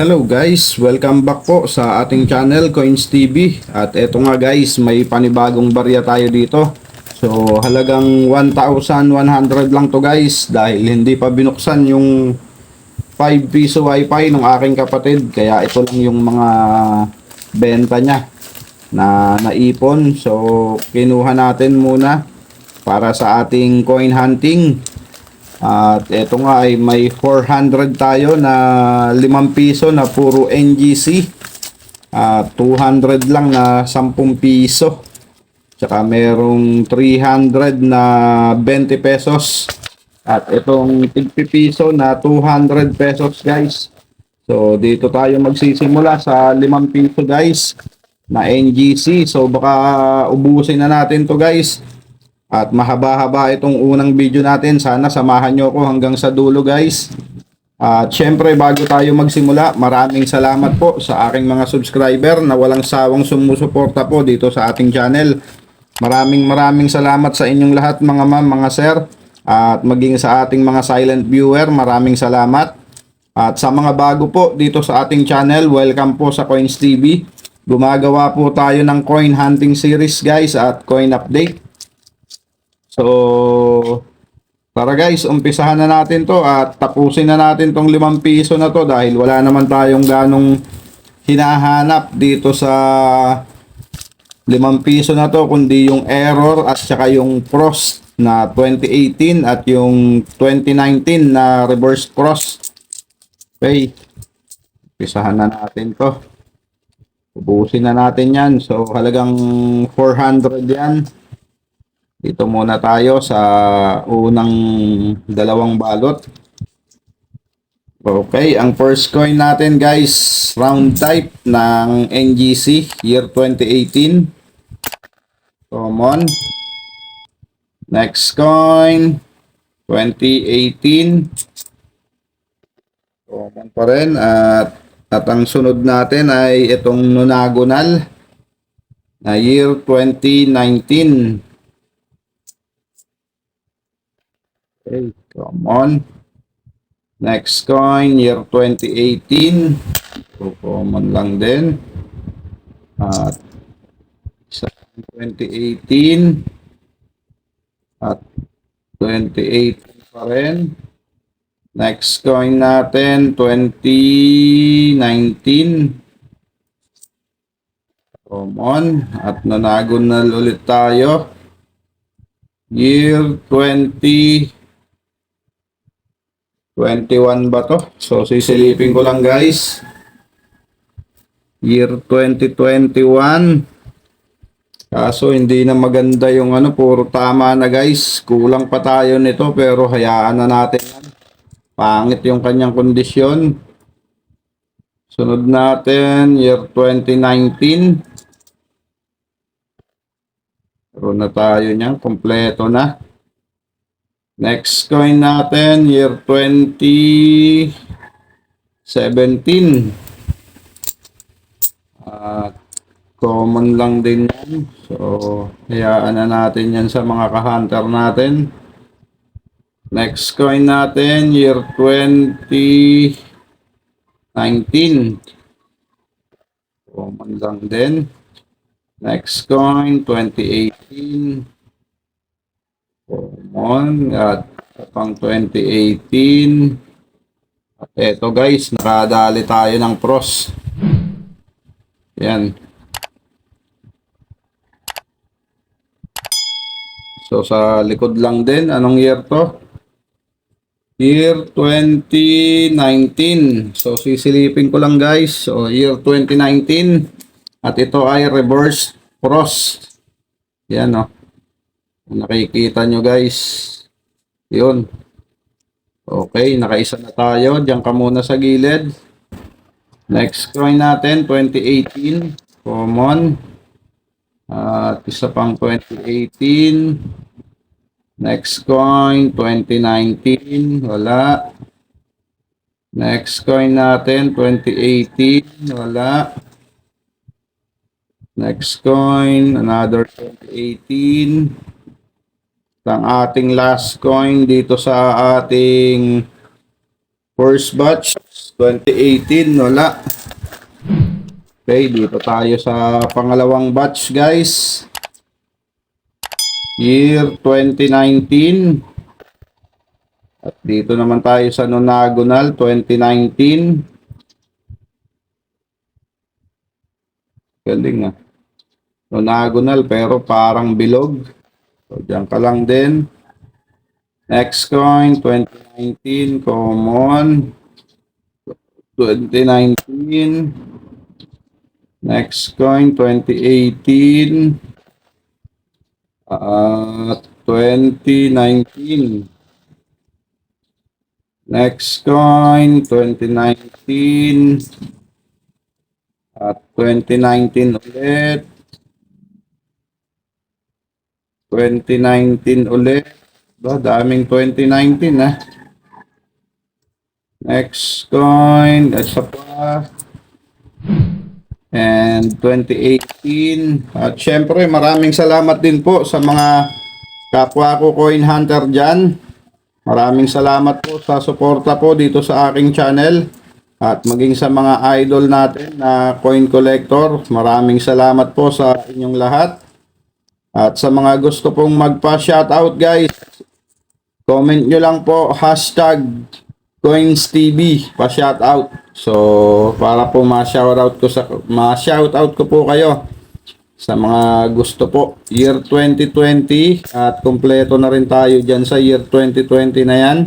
Hello guys, welcome back po sa ating channel Coins TV At eto nga guys, may panibagong barya tayo dito. So halagang 1,100 lang to guys Dahil hindi pa binuksan yung 5 piso wifi ng aking kapatid. Kaya ito lang yung mga benta niya na naipon. So kinuha natin muna para sa ating coin hunting at ito nga ay may 400 tayo na 5 piso na puro NGC. At 200 lang na 10 piso. Tsaka merong 300 na 20 pesos. At itong 50 piso na 200 pesos guys. So dito tayo magsisimula sa 5 piso guys na NGC. So baka ubusin na natin to guys. At mahaba-haba itong unang video natin. Sana samahan nyo ako hanggang sa dulo guys. At syempre bago tayo magsimula, maraming salamat po sa aking mga subscriber na walang sawang sumusuporta po dito sa ating channel. Maraming maraming salamat sa inyong lahat mga ma'am, mga sir. At maging sa ating mga silent viewer, maraming salamat. At sa mga bago po dito sa ating channel, welcome po sa Coins TV. Gumagawa po tayo ng coin hunting series guys at coin update. So, tara guys, umpisahan na natin to at tapusin na natin tong 5 piso na to dahil wala naman tayong ganong hinahanap dito sa 5 piso na to kundi yung error at saka yung cross na 2018 at yung 2019 na reverse cross. Okay. Umpisahan na natin to. Ubusin na natin yan. So, halagang 400 yan. Dito muna tayo sa unang dalawang balot. Okay, ang first coin natin guys, round type ng NGC year 2018. Common. Next coin, 2018. Common pa rin. At, at ang sunod natin ay itong nonagonal na year 2019. Okay, come on. Next coin, year 2018. So, common lang din. At sa 2018. At 2018 pa rin. Next coin natin, 2019. Common. At nanagonal ulit tayo. Year 20 21 ba to? So, sisilipin ko lang guys. Year 2021. Kaso, hindi na maganda yung ano, puro tama na guys. Kulang pa tayo nito, pero hayaan na natin yan. Pangit yung kanyang kondisyon. Sunod natin, year 2019. Pero na tayo niyan, kompleto na. Next coin natin, year 2017. At common lang din yan. So, hayaan na natin yan sa mga ka-hunter natin. Next coin natin, year 2019. Common lang din. Next coin, 2018. Common. At pang 2018. At eto guys, nakadali tayo ng pros. Yan. So sa likod lang din, anong year to? Year 2019. So sisilipin ko lang guys. So year 2019. At ito ay reverse cross. Yan o. Oh. Nakikita nyo guys. Yun. Okay, nakaisa na tayo. Diyan ka muna sa gilid. Next coin natin, 2018. Common. At isa pang 2018. Next coin, 2019. Wala. Next coin natin, 2018. Wala. Next coin, another 2018 ang ating last coin dito sa ating First batch, 2018, wala. Okay, dito tayo sa pangalawang batch, guys. Year 2019. At dito naman tayo sa Nonagonal, 2019. Galing ah. Nonagonal, pero parang bilog. So, dyan ka lang din. Next coin, 2019, common. 2019. Next coin, 2018. At 2019. Next coin, 2019. At 2019 ulit. 2019 ulit. Ba, daming 2019 ah. Next coin, isa pa. And 2018. At syempre, maraming salamat din po sa mga kapwa ko coin hunter dyan. Maraming salamat po sa suporta po dito sa aking channel. At maging sa mga idol natin na coin collector. Maraming salamat po sa inyong lahat. At sa mga gusto pong magpa-shoutout guys, comment nyo lang po hashtag CoinsTV pa-shoutout. So, para po ma-shoutout ko sa ma-shoutout ko po kayo sa mga gusto po. Year 2020 at kumpleto na rin tayo diyan sa year 2020 na yan.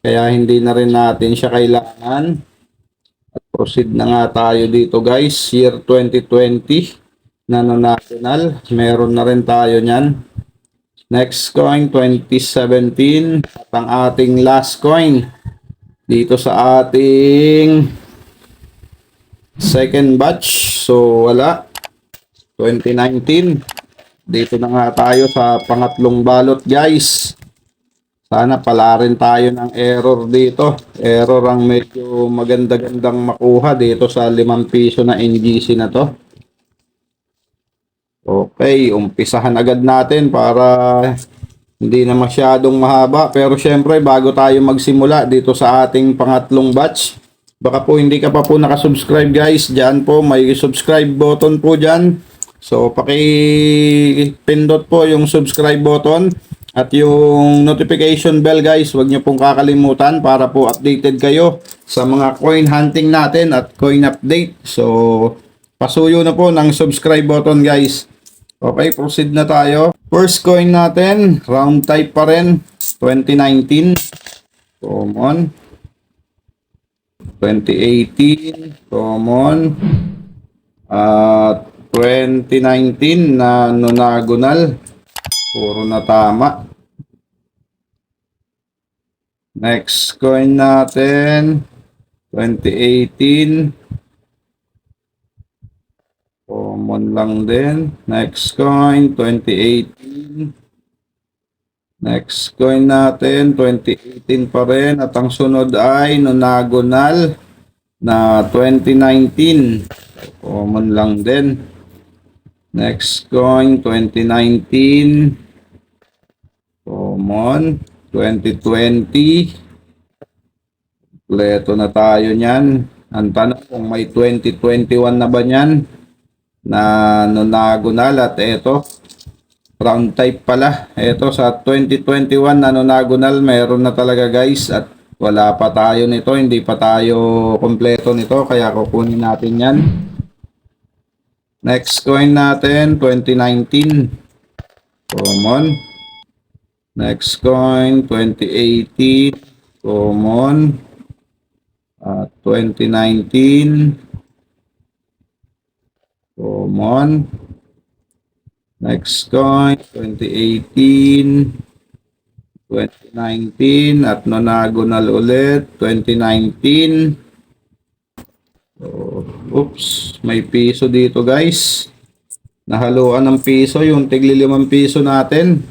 Kaya hindi na rin natin siya kailangan. At proceed na nga tayo dito guys. Year 2020 Nano National. Meron na rin tayo niyan. Next coin 2017 at ang ating last coin dito sa ating second batch. So wala. 2019. Dito na nga tayo sa pangatlong balot guys. Sana pala rin tayo ng error dito. Error ang medyo maganda-gandang makuha dito sa 5 piso na NGC na to. Okay, umpisahan agad natin para hindi na masyadong mahaba. Pero syempre, bago tayo magsimula dito sa ating pangatlong batch, baka po hindi ka pa po nakasubscribe guys. Diyan po, may subscribe button po dyan. So, paki-pindot po yung subscribe button at yung notification bell guys. Huwag nyo pong kakalimutan para po updated kayo sa mga coin hunting natin at coin update. So, pasuyo na po ng subscribe button guys. Okay, proceed na tayo. First coin natin, round type pa rin, 2019. Common. 2018, common. At 2019 na nonagonal. Puro na tama. Next coin natin, 2018. Common lang din. Next coin, 2018. Next coin natin, 2018 pa rin. At ang sunod ay nonagonal na 2019. Common lang din. Next coin, 2019. Common. 2020. Kompleto na tayo niyan. Ang tanong kung may 2021 na ba niyan? Na nonagonal at ito. Round type pala. Ito sa 2021 na nonagonal meron na talaga guys at wala pa tayo nito. Hindi pa tayo kompleto nito kaya kukunin natin yan. Next coin natin, 2019. Common. Next coin, 2018. Common. At 2019. Common. Next coin, 2018. 2019. At nonagonal ulit, 2019. So, oops, may piso dito guys. Nahaluan ng piso yung tigli limang piso natin.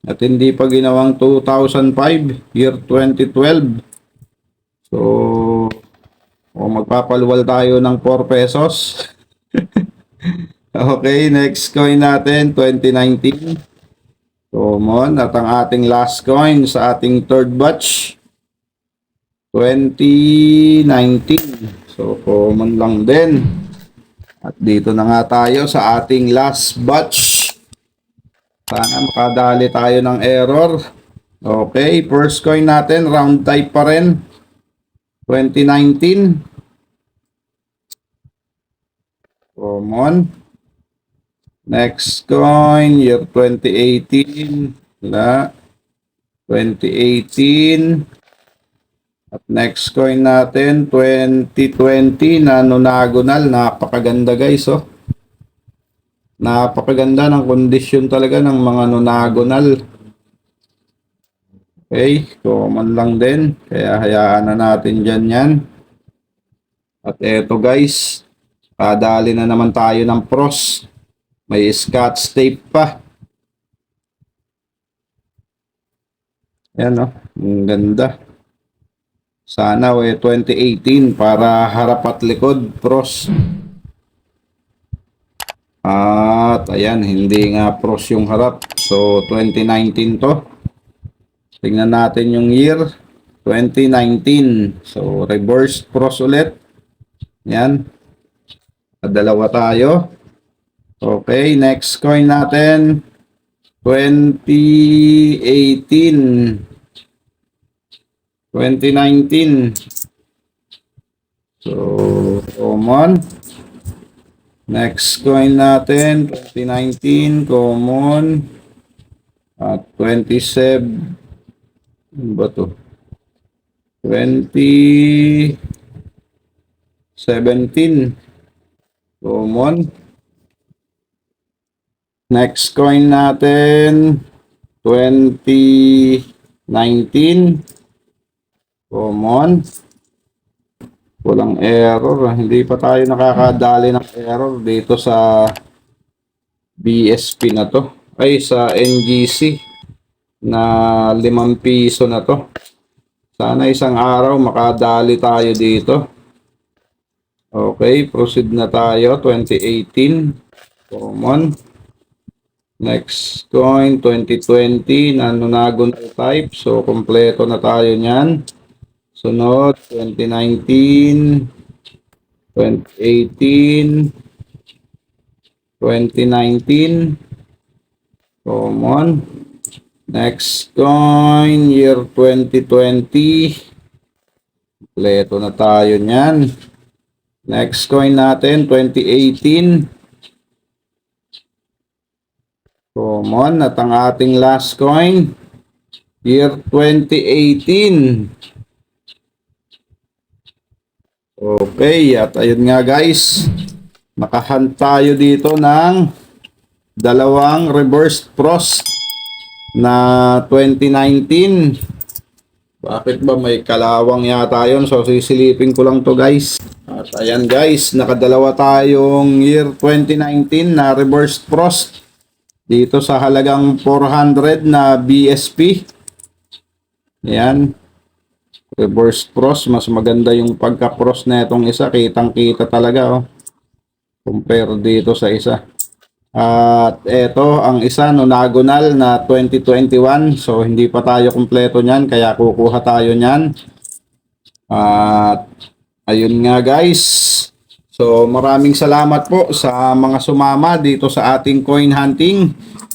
At hindi pa ginawang 2005, year 2012. So, o magpapaluwal tayo ng 4 pesos. okay, next coin natin, 2019. Common. At ang ating last coin sa ating third batch. 2019. So, common lang din. At dito na nga tayo sa ating last batch. Sana makadali tayo ng error. Okay, first coin natin, round type pa rin. 2019. Common. Next coin, year 2018. Wala. 2018. At next coin natin, 2020 na nonagonal. Napakaganda guys, oh. Napakaganda ng kondisyon talaga ng mga nonagonal. Okay, common lang din. Kaya hayaan na natin dyan yan. At eto guys, kadali na naman tayo ng pros. May scotch tape pa. Yan oh, ang ganda. Sana we 2018 para harap at likod pros. At ayan, hindi nga pros yung harap. So 2019 to. Tingnan natin yung year 2019. So reverse pros ulit. Yan. Dalawa tayo. Okay, next coin natin. 2018 2019 So, common Next coin natin 2019 common at 27 ano ba to? 2017 common Next coin natin 2019 common walang error. Hindi pa tayo nakakadali ng error dito sa BSP na to. Ay sa NGC na 5 piso na to. Sana isang araw makadali tayo dito okay proceed na tayo 2018 common Next coin, 2020, na nonagonal type. So, kompleto na tayo niyan. Sunod, 2019, 2018, 2019, common. Next coin, year 2020. Kompleto na tayo niyan. Next coin natin, 2018. Common at ang ating last coin year 2018. Okay, at ayun nga guys, nakahunt tayo dito ng dalawang reverse pros na 2019. Bakit ba may kalawang yata yun? So sisilipin ko lang to guys. At ayan guys, nakadalawa tayong year 2019 na reverse pros dito sa halagang 400 na BSP. Ayan. Reverse cross. Mas maganda yung pagka-cross na itong isa. Kitang-kita talaga. Oh. Compare dito sa isa. At ito, ang isa, nonagonal na 2021. So, hindi pa tayo kumpleto niyan. Kaya kukuha tayo niyan. At ayun nga guys. So maraming salamat po sa mga sumama dito sa ating coin hunting.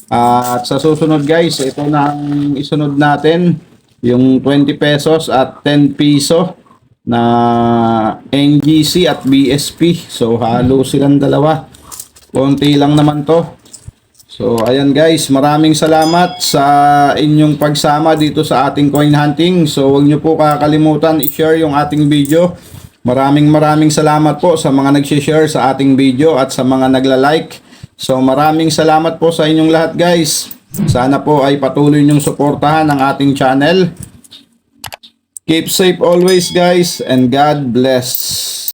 Ah, at sa susunod guys, ito na ang isunod natin. Yung 20 pesos at 10 piso na NGC at BSP. So halo silang dalawa. Konti lang naman to. So ayan guys, maraming salamat sa inyong pagsama dito sa ating coin hunting. So huwag nyo po kakalimutan i-share yung ating video. Maraming maraming salamat po sa mga nag-share sa ating video at sa mga nagla-like. So maraming salamat po sa inyong lahat guys. Sana po ay patuloy niyong suportahan ang ating channel. Keep safe always guys and God bless.